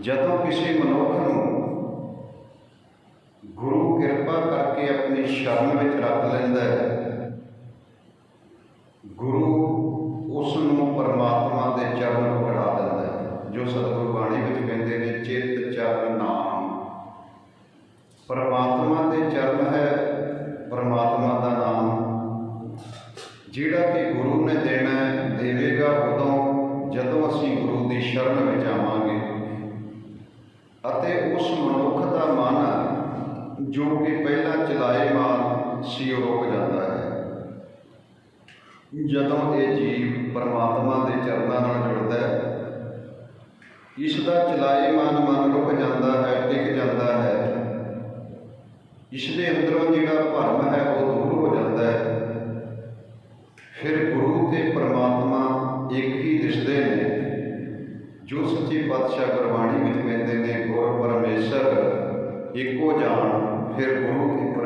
ਜਦੋਂ ਕਿਸੇ ਮਨੁੱਖ ਨੂੰ ਗੁਰੂ ਕਿਰਪਾ ਕਰਕੇ ਆਪਣੀ ਸ਼ਰਨ ਵਿੱਚ ਰੱਖ ਲੈਂਦਾ ਹੈ, ਗੁਰੂ ਉਸ ਨੂੰ ਪਰਮਾਤਮਾ ਦੇ ਚਰਨ ਪਕੜਾ ਦਿੰਦਾ ਹੈ, ਜੋ ਸਤਿਗੁਰੂ ਬਾਣੀ ਵਿੱਚ ਕਹਿੰਦੇ ਨੇ, ਚਿੱਤ ਚਰਨ ਨਾਮ। ਪਰਮਾਤਮਾ ਦੇ ਚਰਨ ਹੈ ਪਰਮਾਤਮਾ ਦਾ ਨਾਮ। ਜਿਹੜਾ ਕਿ ਗੁਰੂ ਨੇ ਦੇਣਾ ਦੇਵੇਗਾ ਉਦੋਂ ਜਦੋਂ ਅਸੀਂ ਗੁਰੂ ਦੀ ਸ਼ਰਨ ਵਿੱਚ ਆਵਾਂਗੇ। ਅਤੇ ਉਸ ਮਨੁੱਖ ਦਾ ਮਨ ਜੋ ਕਿ ਪਹਿਲਾਂ ਚਲਾਏਮਾਨ ਸੀ ਉਹ ਰੁਕ ਜਾਂਦਾ ਹੈ। ਜਦੋਂ ਇਹ ਜੀਵ ਪਰਮਾਤਮਾ ਦੇ ਚਰਨਾਂ ਨਾਲ ਜੁੜਦਾ ਹੈ, ਇਸ ਦਾ ਚਲਾਏਮਾਨ ਮਨ ਰੁਕ ਜਾਂਦਾ ਹੈ, ਟਿਕ ਜਾਂਦਾ ਹੈ। ਇਸ ਦੇ ਅੰਦਰੋਂ ਜਿਹੜਾ ਭਰਮ ਹੈ, ਉਹ ਦੂਰ ਹੋ ਜਾਂਦਾ ਹੈ। ਫਿਰ ਗੁਰੂ ਤੇ ਪਰਮਾਤਮਾ ਇੱਕ ਹੀ ਦਿਸਦੇ ਨੇ, ਜੋ ਸੱਚੇ ਪਾਤਸ਼ਾਹ ਗੁਰਬਾਣੀ ਵਿੱਚ ਕਹਿੰਦੇ ਏਕੋ ਜਾਣ ਫਿਰ ਗੁਰੂ ਕੀ